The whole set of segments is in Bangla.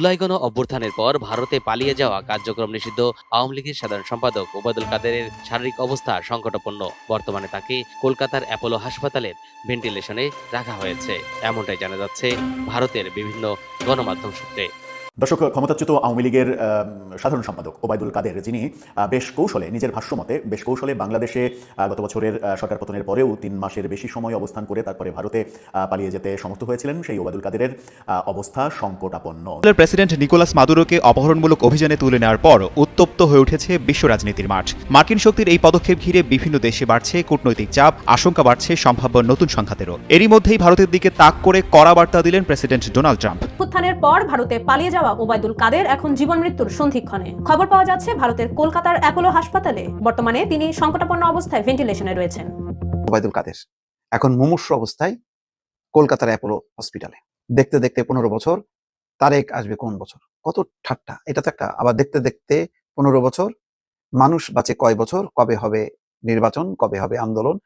জুলাই গণ পর ভারতে পালিয়ে যাওয়া কার্যক্রম নিষিদ্ধ। আওয়ামী লীগের সাধারণ সম্পাদক ওবায়দুল কাদেরের শারীরিক অবস্থা সংকটাপন্ন বর্তমানে তাকে কলকাতার অ্যাপোলো হাসপাতালের ভেন্টিলেশনে রাখা হয়েছে। এমনটাই জানা যাচ্ছে ভারতের বিভিন্ন গণমাধ্যম সূত্রে। দর্শক ক্ষমতাচ্যুত আওয়ামী লীগের সাধারণ সম্পাদক ওবায়দুল কাদের যিনি বেশ কৌশলে নিজের ভাষ্যমতে বেশ কৌশলে বাংলাদেশে গত বছরের সরকার পতনের পরেও তিন মাসের বেশি সময় অবস্থান করে তারপরে ভারতে পালিয়ে যেতে সমর্থ হয়েছিলেন সেই ওবায়দুল কাদেরের অবস্থা সংকটাপন্ন। প্রেসিডেন্ট নিকোলাস মাদুরোকে অপহরণমূলক অভিযানে তুলে নেওয়ার পর উত্তপ্ত হয়ে উঠেছে বিশ্ব রাজনীতির মাঠ। মার্কিন শক্তির এই পদক্ষেপ ঘিরে বিভিন্ন দেশে বাড়ছে কূটনৈতিক চাপ আশঙ্কা বাড়ছে সম্ভাব্য নতুন সংঘাতেরও। এরই মধ্যেই ভারতের দিকে তাক করে কড়া বার্তা দিলেন প্রেসিডেন্ট ডোনাল্ড ট্রাম্প। উত্থানের পর ভারতে পালিয়ে যাওয়া ওবায়দুল কাদের এখন জীবন মৃত্যুর সন্ধিক্ষণে। খবর পাওয়া যাচ্ছে ভারতের কলকাতার অ্যাপোলো হাসপাতালে। বর্তমানে তিনি সংকটাপন্ন অবস্থায় ভেন্টিলেশনে রয়েছেন। ওবায়দুল কাদের এখন মুমূর্ষ অবস্থায় কলকাতার অ্যাপোলো হসপিটালে। দেখতে দেখতে পনেরো বছর, তারেক আসবে কোন বছর? কত ঠাট্টা। এটা তো একটা আবার দেখতে দেখতে পনেরো বছর, মানুষ বাঁচে কয় বছর, কবে হবে নির্বাচন, কবে হবে আন্দোলন?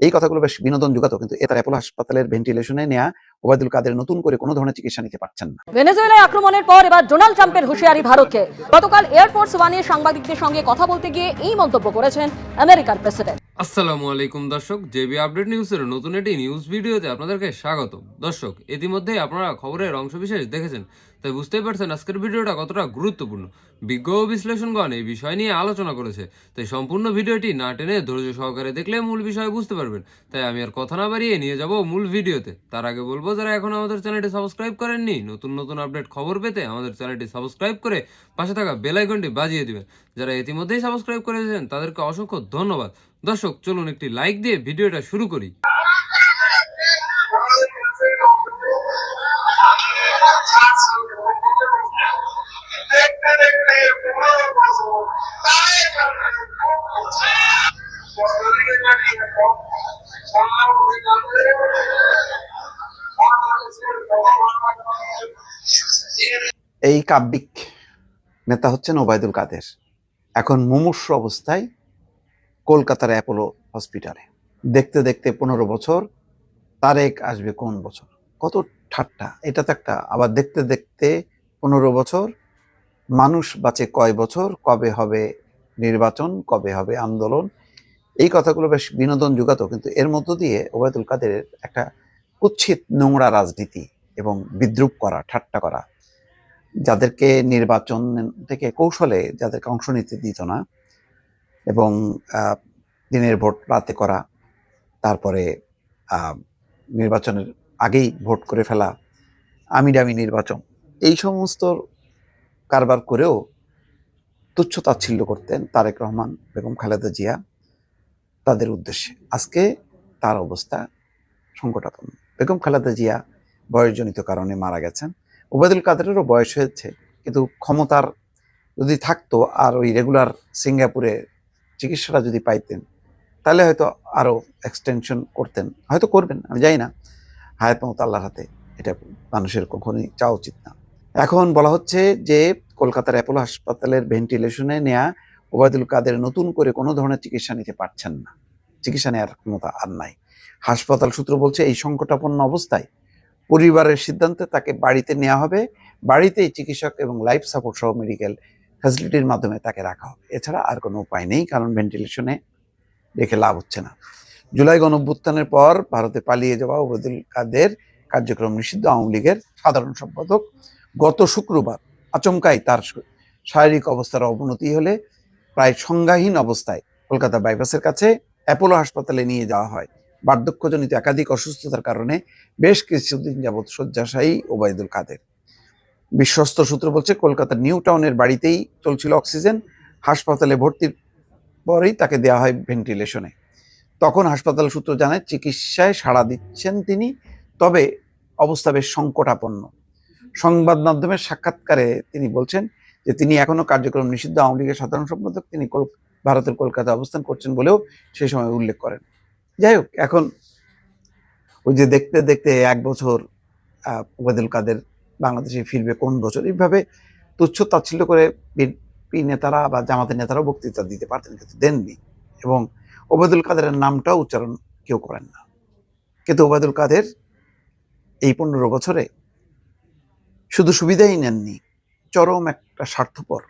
এই কথাগুলো বেশ বিনোদন যুগাতো কিন্তু এ তার অ্যাপোলো হাসপাতালের ভেন্টিলেশনে নেওয়া ওবায়দুল কাদের নতুন করে কোনো ধরনের চিকিৎসা নিতে পারছেন না। ভেনেজুয়েলায় আক্রমণের পর এবার ডোনাল্ড ট্রাম্পের হুঁশিয়ারি ভারতকে। গতকাল এয়ারফোর্স ওয়ানে সাংবাদিকদের সঙ্গে কথা বলতে গিয়ে এই মন্তব্য করেছেন আমেরিকার প্রেসিডেন্ট। আসসালামু আলাইকুম দর্শক জেবি আপডেট নিউজের নতুন একটি নিউজ ভিডিওতে আপনাদেরকে স্বাগত দর্শক ইতিমধ্যে আপনারা খবরের অংশবিশেষ দেখেছেন। তাই বুঝতেই পারছেন আজকের ভিডিওটা কতটা গুরুত্বপূর্ণ। বিজ্ঞ বিশ্লেষণগণ এই বিষয় নিয়ে আলোচনা করেছে, তাই সম্পূর্ণ ভিডিওটি না টেনে ধৈর্য সহকারে দেখলে মূল বিষয় বুঝতে পারবেন। তাই আমি আর কথা না বাড়িয়ে নিয়ে যাব মূল ভিডিওতে। তার আগে বলব, যারা এখন আমাদের চ্যানেলটি সাবস্ক্রাইব করেননি, নতুন নতুন আপডেট খবর পেতে আমাদের চ্যানেলটি সাবস্ক্রাইব করে পাশে থাকা বেল আইকনটি বাজিয়ে দিবেন। যারা ইতিমধ্যেই সাবস্ক্রাইব করেছেন, তাদেরকে অসংখ্য ধন্যবাদ। দর্শক, চলুন একটি লাইক দিয়ে ভিডিওটা শুরু করি। এই কাব্যিক নেতা হচ্ছেন ওবায়দুল কাদের। এখন মুমূর্ষ অবস্থায় কলকাতার অ্যাপোলো হসপিটালে। দেখতে দেখতে পনেরো বছর, তারেক আসবে কোন বছর? কত ঠাট্টা। এটা তো একটা আবার দেখতে দেখতে পনেরো বছর মানুষ বাঁচে কয় বছর? কবে হবে নির্বাচন? কবে হবে আন্দোলন? এই কথাগুলো বেশ বিনোদন যুগাতো, কিন্তু এর মধ্য দিয়ে ওবায়দুল কাদেরের একটা কুৎসিত নোংরা রাজনীতি এবং বিদ্রুপ করা, ঠাট্টা করা, যাদেরকে নির্বাচন থেকে কৌশলে যাদেরকে অংশ নিতে দিত না এবং দিনের ভোট রাতে করা, তারপরে নির্বাচনের আগেই ভোট করে ফেলা, আমিডামি নির্বাচন, এই সমস্ত কারবার করেও তুচ্ছ তাচ্ছিল্য করতেন তারেক রহমান, বেগম খালেদা জিয়া তাদের উদ্দেশ্যে। আজকে তার অবস্থা সংকটাপন্ন। বেগম খালেদা জিয়া বয়সজনিত কারণে মারা গেছেন। ওবায়দুল কাদেরেরও বয়স হয়েছে, কিন্তু ক্ষমতার যদি থাকতো আর ওই রেগুলার সিঙ্গাপুরে চিকিৎসাটা যদি পাইতেন, তাহলে হয়তো আরও এক্সটেনশন করতেন। হয়তো করবেন, আমি জানি না। হায়াত মত আল্লাহর হাতে এটা মানুষের কখনোই চাওয়া উচিত না। এখন বলা হচ্ছে যে কলকাতার অ্যাপোলো হাসপাতালের ভেন্টিলেশনে নেয়া ওবায়দুল কাদের নতুন করে কোনো ধরনের চিকিৎসা নিতে পারছেন না। চিকিৎসা নেওয়ার ক্ষমতা আর নাই। হাসপাতাল সূত্র বলছে এই সংকটাপন্ন অবস্থায় পরিবারের সিদ্ধান্তে তাকে বাড়িতে নেওয়া হবে। বাড়িতেই চিকিৎসক এবং লাইফ সাপোর্ট সহ মেডিকেল ফ্যাসিলিটির মাধ্যমে তাকে রাখা হবে। এছাড়া আর কোনো উপায় নেই, কারণ ভেন্টিলেশনে রেখে লাভ হচ্ছে না। জুলাই গণঅভ্যুত্থানের পর ভারতে পালিয়ে যাওয়া ওবায়দুল কাদের কার্যক্রম নিষিদ্ধ। আওয়ামী লীগের সাধারণ সম্পাদক গত শুক্রবার আচমকাই তার শারীরিক অবস্থার অবনতি হলে প্রায় সংজ্ঞাহীন অবস্থায় কলকাতা বাইপাসের কাছে অ্যাপোলো হাসপাতালে নিয়ে যাওয়া হয়। বার্ধক্যজনিত একাধিক অসুস্থতার কারণে বেশ কিছুদিন যাবৎ শয্যাশায়ী ওবায়দুল কাদের। বিশ্বস্ত সূত্র বলছে কলকাতার নিউ টাউনের বাড়িতেই চলছিল অক্সিজেন, হাসপাতালে ভর্তির পরেই তাকে দেওয়া হয় ভেন্টিলেশনে। তখন হাসপাতাল সূত্র জানায়, চিকিৎসায় সাড়া দিচ্ছেন তিনি, তবে অবস্থা বেশ সংকটাপন্ন। সংবাদ মাধ্যমের সাক্ষাৎকারে তিনি বলছেন যে তিনি এখনও কার্যক্রম নিষিদ্ধ। আওয়ামী লীগের সাধারণ সম্পাদক তিনি ভারতের কলকাতা অবস্থান করছেন বলেও সেই সময় উল্লেখ করেন। যাই হোক, এখন ওই যে দেখতে দেখতে এক বছর ওবায়দুল কাদের বাংলাদেশে ফিরবে কোন বছর? এইভাবে তুচ্ছ তাচ্ছিল্য করে বিএনপি নেতারা বা জামাতের নেতারাও বক্তৃতা দিতে পারতেন কিন্তু দেননি এবং ওবায়দুল কাদেরের নামটাও উচ্চারণ কেউ করেন না। কিন্তু ওবায়দুল কাদের এই পনেরো বছরে শুধু সুবিধাই নেননি, চরম একটা স্বার্থপর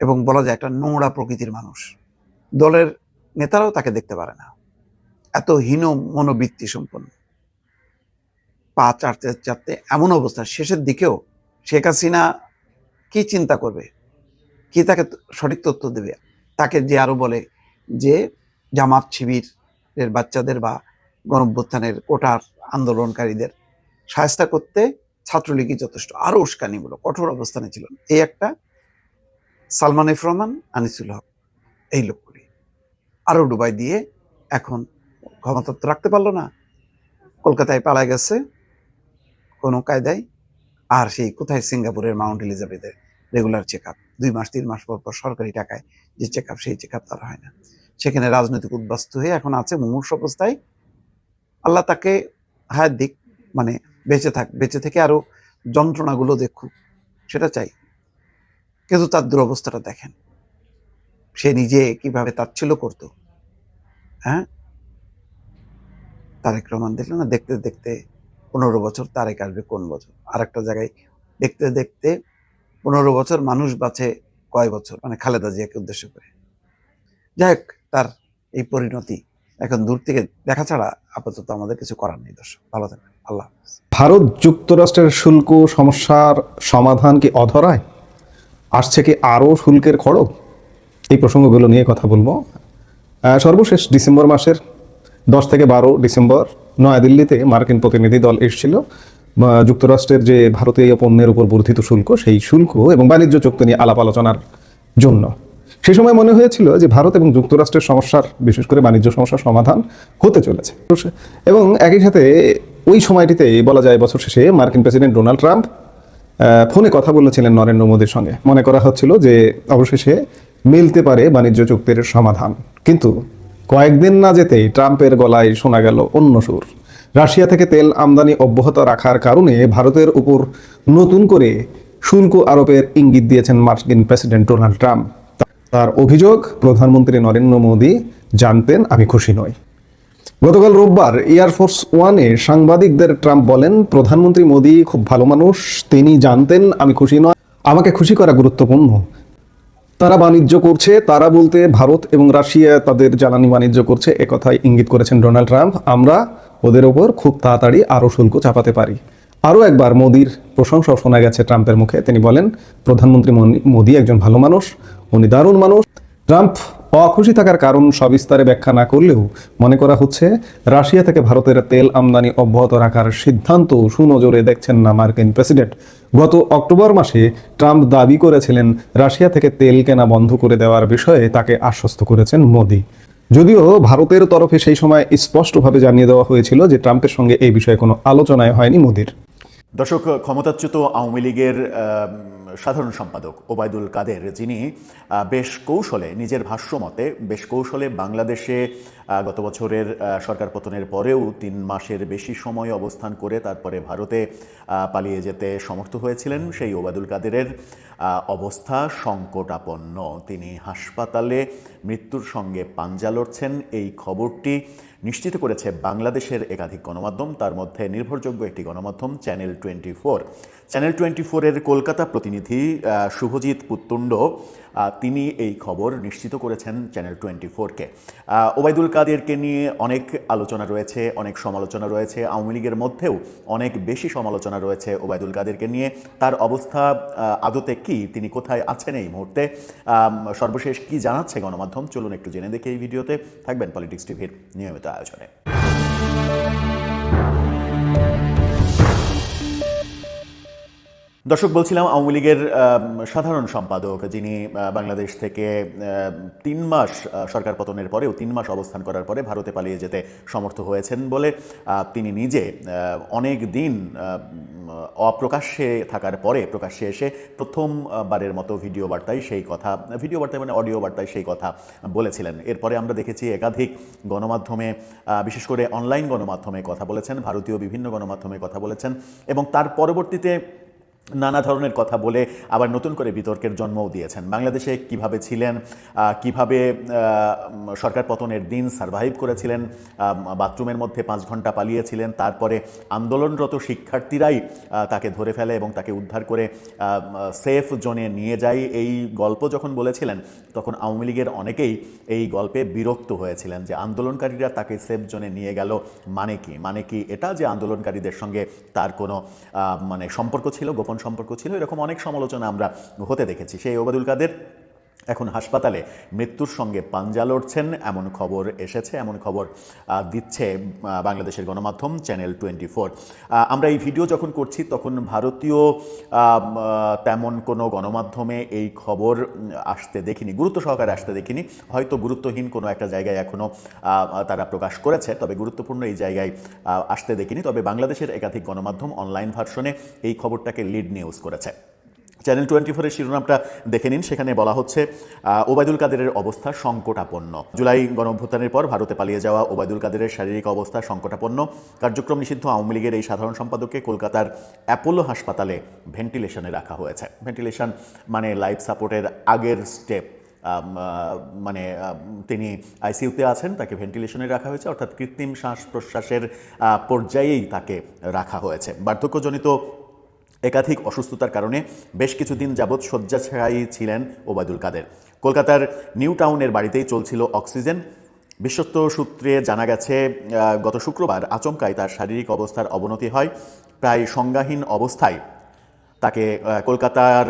এবং বলা যায় একটা নোংরা প্রকৃতির মানুষ। দলের নেতারাও তাকে দেখতে পারে না। এত হীন মনোবৃত্তি সম্পন্ন। পা চাটতে চাটতে এমন অবস্থা, শেষের দিকেও শেখ হাসিনা কি চিন্তা করবে? কি তাকে সঠিক তথ্য দেবে? তাকে যে আরও বলে যে জামাত শিবিরের বাচ্চাদের বা গণভ্যুত্থানের কোটার আন্দোলনকারীদের সাহায্য করতে ছাত্রলীগই যথেষ্ট। আরও উস্কানিমূলক, কঠোর অবস্থানে ছিল। এই একটা সালমান এফ রহমান, আনিসুল হক, এই লোকগুলি। আরও ডুবাই দিয়ে এখন ক্ষমতা তো রাখতে পারল না। কলকাতায় পালা গেছে কোনো কায়দায়। আর সেই কোথায়? সিঙ্গাপুরের মাউন্ট এলিজাবেথের রেগুলার চেক আপ দুই মাস, তিন মাস পর পর সরকারি টাকায় যে চেক আপ সেই চেক আপ তার হয় না। সেখানে রাজনৈতিক উদ্বাস্তু হয়ে এখন আছে মুমূর্ষ অবস্থায়। আল্লাহ তাকে হায়াত দিক মানে বেঁচে থাক, বেঁচে থেকে আরও যন্ত্রণাগুলো দেখুক, সেটা চাই। কিন্তু তার দুরবস্থাটা দেখেন। সে নিজে কীভাবে তাচ্ছিল্য করতো হ্যাঁ? তারেক রহমান দেখলেন না, দেখতে দেখতে পনেরো বছর, তারেক আসবে কোন বছর? আর একটা জায়গায় দেখতে দেখতে পনেরো বছর মানুষ বাঁচে কয় বছর? মানে খালেদা জিয়াকে উদ্দেশ্য করে। যাই হোক, তার এই পরিণতি এখন দূর থেকে দেখা ছাড়া আপাতত আমাদের কিছু করার নেই, দর্শক। ভালো থাকবেন। আল্লাহ ভারত যুক্তরাষ্ট্রের শুল্ক সমস্যার সমাধান কি অধরায়? আসছে কি আরও শুল্কের খড়গ? এই প্রসঙ্গগুলো নিয়ে কথা বলব। সর্বশেষ ডিসেম্বর মাসের দশ থেকে বারো ডিসেম্বর নয়াদিল্লিতে মার্কিন প্রতিনিধি দল এসেছিল। যুক্তরাষ্ট্রের যে ভারতীয় পণ্যের উপর বর্ধিত শুল্ক, সেই শুল্ক এবং বাণিজ্য চুক্তি নিয়ে আলাপ আলোচনার জন্য। সেই সময় মনে হয়েছিল যে ভারত এবং যুক্তরাষ্ট্রের সমস্যার, বিশেষ করে বাণিজ্য সমস্যার সমাধান হতে চলেছে। এবং একই সাথে ওই সময়টিতে বলা যায় বছর শেষে মার্কিন প্রেসিডেন্ট ডোনাল্ড ট্রাম্প ফোনে কথা বলেছিলেন নরেন্দ্র মোদীর সঙ্গে। মনে করা হচ্ছিল যে অবশেষে মিলতে পারে বাণিজ্য চুক্তির সমাধান। কিন্তু কয়েকদিন না যেতেই ট্রাম্পের গলায় শোনা গেল অন্য সুর। রাশিয়া থেকে তেল আমদানি অব্যাহত রাখার কারণে ভারতের উপর নতুন করে শুল্ক আরোপের ইঙ্গিত দিয়েছেন মার্কিন প্রেসিডেন্ট ডোনাল্ড ট্রাম্প। তার অভিযোগ প্রধানমন্ত্রী নরেন্দ্র মোদী জানতেন, আমি খুশি নই। গতকাল রোববার এয়ারফোর্স ওয়ানে সাংবাদিকদের ট্রাম্প বলেন, প্রধানমন্ত্রী মোদী খুব ভালো মানুষ, তিনি জানতেন, আমি খুশি নয় আমাকে খুশি করা গুরুত্বপূর্ণ। তারা বাণিজ্য করছে, তারা বলতে ভারত এবং রাশিয়া তাদের জ্বালানি বাণিজ্য করছে একথায় ইঙ্গিত করেছেন ডোনাল্ড ট্রাম্প। আমরা ওদের ওপর খুব তাড়াতাড়ি আরও শুল্ক চাপাতে পারি। আরও একবার মোদির প্রশংসা শোনা গেছে ট্রাম্পের মুখে। তিনি বলেন, প্রধানমন্ত্রী মনি- মোদী একজন ভালো মানুষ, উনি দারুণ মানুষ। ট্রাম্প অখুশি থাকার কারণ সবিস্তারে ব্যাখ্যা না করলেও মনে করা হচ্ছে, রাশিয়া থেকে ভারতের তেল আমদানি অব্যাহত রাখার সিদ্ধান্ত সুনজরে দেখছেন না মার্কিন প্রেসিডেন্ট। গত অক্টোবর মাসে ট্রাম্প দাবি করেছিলেন, রাশিয়া থেকে তেল কেনা বন্ধ করে দেওয়ার বিষয়ে তাকে আশ্বস্ত করেছেন মোদি। যদিও ভারতের তরফে সেই সময় স্পষ্টভাবে জানিয়ে দেওয়া হয়েছিল যে ট্রাম্পের সঙ্গে এই বিষয়ে কোনো আলোচনায় হয়নি মোদির। দর্শক, ক্ষমতাচ্যুত আওয়ামী লীগের সাধারণ সম্পাদক ওবায়দুল কাদের যিনি বেশ কৌশলে, নিজের ভাষ্য মতে বেশ কৌশলে বাংলাদেশে গত বছরের সরকার পতনের পরেও তিন মাসের বেশি সময় অবস্থান করে তারপরে ভারতে পালিয়ে যেতে সমর্থ হয়েছিলেন সেই ওবায়দুল কাদেরের অবস্থা সংকটাপন্ন। তিনি হাসপাতালে মৃত্যুর সঙ্গে পাঞ্জা লড়ছেন। এই খবরটি নিশ্চিত করেছে বাংলাদেশের একাধিক গণমাধ্যম। তার মধ্যে নির্ভরযোগ্য একটি গণমাধ্যম channel twenty four channel twenty ফোরের কলকাতা প্রতিনিধি শুভজিৎ পুত্তুণ্ড তিনি এই খবর নিশ্চিত করেছেন চ্যানেল টোয়েন্টি ফোরকে ওবায়দুল কাদেরকে নিয়ে অনেক আলোচনা রয়েছে, অনেক সমালোচনা রয়েছে। আওয়ামী লীগের মধ্যেও অনেক বেশি সমালোচনা রয়েছে ওবায়দুল কাদেরকে নিয়ে। তার অবস্থা আদতে কি, তিনি কোথায় আছেন এই মুহূর্তে? সর্বশেষ কি জানাচ্ছে গণমাধ্যম? চলুন একটু জেনে দেখে এই ভিডিওতে। থাকবেন পলিটিক্স টিভির নিয়মিত আয়োজনে। দর্শক, বলছিলাম আওয়ামী লীগের সাধারণ সম্পাদক যিনি বাংলাদেশ থেকে তিন মাস সরকার পতনের পরেও তিন মাস অবস্থান করার পরে ভারতে পালিয়ে যেতে সমর্থ হয়েছেন বলে তিনি নিজে অনেক দিন অপ্রকাশ্যে থাকার পরে প্রকাশ্যে এসে প্রথমবারের মতো ভিডিও বার্তায় সেই কথা, ভিডিও বার্তায় মানে অডিও বার্তায় সেই কথা বলেছিলেন। এরপরে আমরা দেখেছি একাধিক গণমাধ্যমে বিশেষ করে অনলাইন গণমাধ্যমে কথা বলেছেন, ভারতীয় বিভিন্ন গণমাধ্যমে কথা বলেছেন এবং তার পরবর্তীতে নানা ধরনের কথা বলে আবার নতুন করে বিতর্কের জন্মও দিয়েছেন। বাংলাদেশে কীভাবে ছিলেন কীভাবে সরকার পতনের দিন সার্ভাইভ করেছিলেন বাথরুমের মধ্যে পাঁচ ঘণ্টা পালিয়েছিলেন, তারপরে আন্দোলনরত শিক্ষার্থীরাই তাকে ধরে ফেলে এবং তাকে উদ্ধার করে সেফ জোনে নিয়ে যায়। এই গল্প যখন বলেছিলেন, তখন আওয়ামী লীগের অনেকেই এই গল্পে বিরক্ত হয়েছিলেন যে আন্দোলনকারীরা তাকে সেফ জোনে নিয়ে গেল মানে কি? মানে কি এটা যে আন্দোলনকারীদের সঙ্গে তার কোনো মানে সম্পর্ক ছিল, গোপন সম্পর্ক ছিল এরকম অনেক সমালোচনা আমরা হতে দেখেছি। সেই ওবায়দুল কাদের এখন হাসপাতালে মৃত্যুর সঙ্গে পাঞ্জা লড়ছেন, এমন খবর এসেছে, এমন খবর দিচ্ছে বাংলাদেশের গণমাধ্যম চ্যানেল টোয়েন্টি আমরা এই ভিডিও যখন করছি, তখন ভারতীয় তেমন কোনো গণমাধ্যমে এই খবর আসতে দেখিনি, গুরুত্ব সহকারে আসতে দেখিনি। হয়তো গুরুত্বহীন কোনো একটা জায়গায় এখনও তারা প্রকাশ করেছে, তবে গুরুত্বপূর্ণ এই জায়গায় আসতে দেখিনি। তবে বাংলাদেশের একাধিক গণমাধ্যম অনলাইন ভার্সনে এই খবরটাকে লিড নিউজ করেছে। চ্যানেল টোয়েন্টি ফোরের শিরোনামটা দেখে নিন। সেখানে বলা হচ্ছে ওবায়দুল কাদেরের অবস্থা সংকটাপন্ন। জুলাই গণঅভ্যুত্থানের পর ভারতে পালিয়ে যাওয়া ওবায়দুল কাদেরের শারীরিক অবস্থা সংকটাপন্ন। কার্যক্রম নিষিদ্ধ আওয়ামী লীগের এই সাধারণ সম্পাদককে কলকাতার অ্যাপোলো হাসপাতালে ভেন্টিলেশনে রাখা হয়েছে। ভেন্টিলেশন মানে লাইফ সাপোর্টের আগের স্টেপ। মানে তিনি আইসিইউতে আছেন, তাকে ভেন্টিলেশনে রাখা হয়েছে, অর্থাৎ কৃত্রিম শ্বাস প্রশ্বাসের পর্যায়েই তাকে রাখা হয়েছে। বার্ধক্যজনিত একাধিক অসুস্থতার কারণে বেশ কিছুদিন যাবৎ শয্যাছায়ী ছিলেন ওবায়দুল কাদের। কলকাতার নিউ টাউনের বাড়িতেই চলছিল অক্সিজেন। বিশ্বস্ত সূত্রে জানা গেছে গত শুক্রবার আচমকায় তার শারীরিক অবস্থার অবনতি হয়। প্রায় সংজ্ঞাহীন অবস্থায় তাকে কলকাতার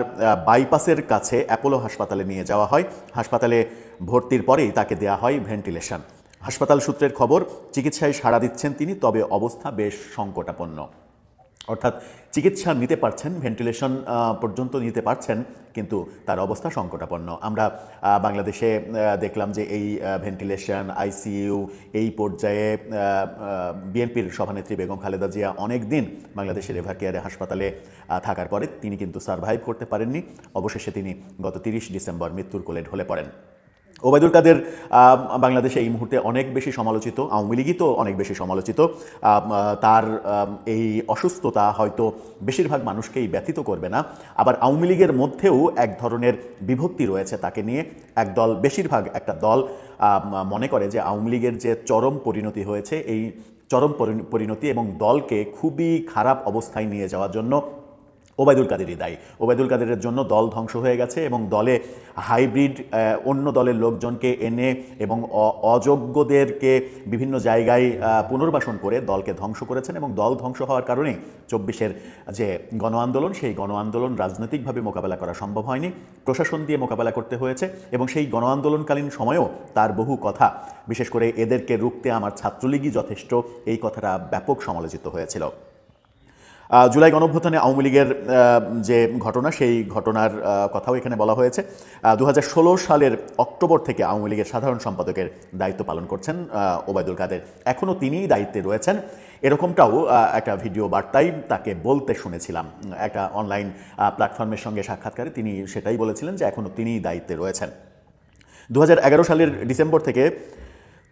বাইপাসের কাছে অ্যাপোলো হাসপাতালে নিয়ে যাওয়া হয়। হাসপাতালে ভর্তির পরেই তাকে দেয়া হয় ভেন্টিলেশন। হাসপাতাল সূত্রের খবর, চিকিৎসায় সাড়া দিচ্ছেন তিনি, তবে অবস্থা বেশ সংকটাপন্ন। অর্থাৎ চিকিৎসা নিতে পারছেন, ভেন্টিলেশন পর্যন্ত নিতে পারছেন, কিন্তু তার অবস্থা সংকটাপন্ন। আমরা বাংলাদেশে দেখলাম যে এই ভেন্টিলেশন, আইসিইউ এই পর্যায়ে বিএনপির সভানেত্রী বেগম খালেদা জিয়া অনেক দিন বাংলাদেশের এভার কেয়ারে হাসপাতালে থাকার পরে তিনি কিন্তু সার্ভাইভ করতে পারেননি। অবশেষে তিনি গত তিরিশ ডিসেম্বর মৃত্যুর কোলে ঢলে পড়েন। ওবায়দুল কাদের বাংলাদেশে এই মুহূর্তে অনেক বেশি সমালোচিত, আওয়ামী লীগই তো অনেক বেশি সমালোচিত। তার এই অসুস্থতা হয়তো বেশিরভাগ মানুষকেই ব্যথিত করবে না। আবার আওয়ামী লীগের মধ্যেও এক ধরনের বিভক্তি রয়েছে তাকে নিয়ে। এক দল বেশিরভাগ একটা দল মনে করে যে আওয়ামী লীগের যে চরম পরিণতি হয়েছে, এই চরম পরিণ- পরিণতি এবং দলকে খুবই খারাপ অবস্থায় নিয়ে যাওয়ার জন্য ওবায়দুল কাদেরই দায়ী। ওবায়দুল কাদেরের জন্য দল ধ্বংস হয়ে গেছে এবং দলে হাইব্রিড অন্য দলের লোকজনকে এনে এবং অযোগ্যদেরকে বিভিন্ন জায়গায় পুনর্বাসন করে দলকে ধ্বংস করেছেন এবং দল ধ্বংস হওয়ার কারণেই চব্বিশের যে গণ আন্দোলন, সেই গণ আন্দোলন রাজনৈতিকভাবে মোকাবেলা করা সম্ভব হয়নি। প্রশাসন দিয়ে মোকাবেলা করতে হয়েছে এবং সেই গণ আন্দোলনকালীন সময়েও তার বহু কথা, বিশেষ করে এদেরকে রুখতে আমার ছাত্রলীগই যথেষ্ট, এই কথাটা ব্যাপক সমালোচিত হয়েছিল। জুলাই গণঅভ্যুত্থানে আওয়ামী লীগের যে ঘটনা, সেই ঘটনার কথাও এখানে বলা হয়েছে। দু হাজার ষোলো সালের অক্টোবর থেকে আওয়ামী লীগের সাধারণ সম্পাদকের দায়িত্ব পালন করছেন ওবায়দুল কাদের। এখনও তিনিই দায়িত্বে রয়েছেন। এরকমটাও একটা ভিডিও বার্তায় তাকে বলতে শুনেছিলাম। একটা অনলাইন প্ল্যাটফর্মের সঙ্গে সাক্ষাৎকারে তিনি সেটাই বলেছিলেন যে এখনও তিনিই দায়িত্বে রয়েছেন। দু হাজার এগারো সালের ডিসেম্বর থেকে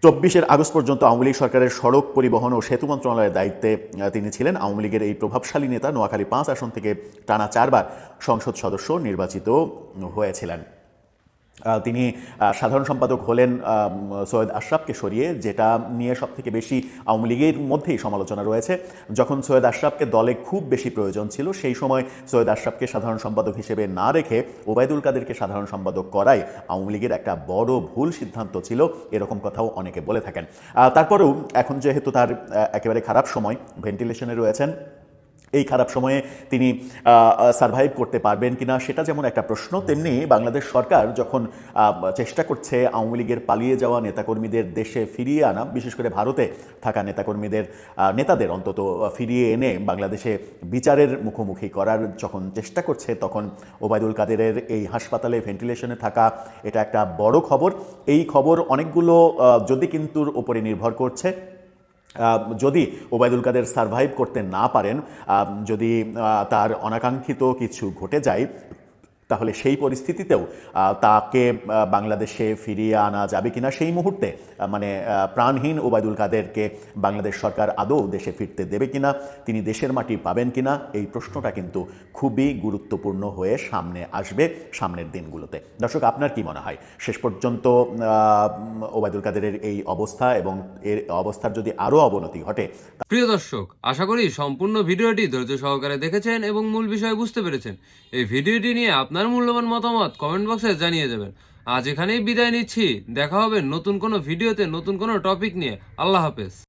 চব্বিশের আগস্ট পর্যন্ত আওয়ামী লীগ সরকারের সড়ক পরিবহন ও সেতু মন্ত্রণালয়ের দায়িত্বে তিনি ছিলেন আওয়ামী লীগের এই প্রভাবশালী নেতা। নোয়াখালী পাঁচ আসন থেকে টানা চারবার সংসদ সদস্য নির্বাচিত হয়েছিলেন। তিনি সাধারণ সম্পাদক হলেন সৈয়দ আশরাফকে সরিয়ে, যেটা নিয়ে সব থেকে বেশি আওয়ামী লীগের মধ্যেই সমালোচনা রয়েছে। যখন সৈয়দ আশরাফকে দলে খুব বেশি প্রয়োজন ছিল, সেই সময় সৈয়দ আশরাফকে সাধারণ সম্পাদক হিসেবে না রেখে ওবায়দুল কাদেরকে সাধারণ সম্পাদক করাই আওয়ামী লীগের একটা বড় ভুল সিদ্ধান্ত ছিল, এরকম কথাও অনেকে বলে থাকেন। তারপরেও এখন যেহেতু তার একেবারে খারাপ সময়, ভেন্টিলেশনে রয়েছেন এই খারাপ সময়ে তিনি সার্ভাইভ করতে পারবেন কিনা সেটা যেমন একটা প্রশ্ন, তেমনি বাংলাদেশ সরকার যখন চেষ্টা করছে আওয়ামী লীগের পালিয়ে যাওয়া নেতাকর্মীদের দেশে ফিরিয়ে আনা, বিশেষ করে ভারতে থাকা নেতাকর্মীদের নেতাদের অন্তত ফিরিয়ে এনে বাংলাদেশে বিচারের মুখোমুখি করার যখন চেষ্টা করছে, তখন ওবায়দুল কাদেরের এই হাসপাতালে ভেন্টিলেশনে থাকা এটা একটা বড় খবর। এই খবর অনেকগুলো যদি কিন্তুর উপরে নির্ভর করছে যদি ওবায়দুল কাদের সার্ভাইভ করতে না পারেন যদি তার অনাকাঙ্ক্ষিত কিছু ঘটে যায় তাহলে সেই পরিস্থিতিতেও তাকে বাংলাদেশে ফিরিয়ে আনা যাবে কিনা সেই মুহূর্তে মানে প্রাণহীন ওবায়দুল কাদেরকে বাংলাদেশ সরকার আদৌ দেশে ফিরতে দেবে কিনা, তিনি দেশের মাটি পাবেন কিনা, এই প্রশ্নটা কিন্তু খুবই গুরুত্বপূর্ণ হয়ে সামনে আসবে সামনের দিনগুলোতে। দর্শক, আপনার কি মনে হয়? শেষ পর্যন্ত ওবায়দুল কাদেরের এই অবস্থা এবং এর অবস্থার যদি আরও অবনতি ঘটে প্রিয় দর্শক, আশা করি সম্পূর্ণ ভিডিওটি ধৈর্য সহকারে দেখেছেন এবং মূল বিষয় বুঝতে পেরেছেন। এই ভিডিওটি নিয়ে আপনার মূল্যবান মতামত কমেন্ট বক্সে জানিয়ে যাবেন আজ এখানেই বিদায় নিচ্ছি। দেখা হবে নতুন কোনো ভিডিওতে নতুন কোনো টপিক নিয়ে। আল্লাহ হাফেজ।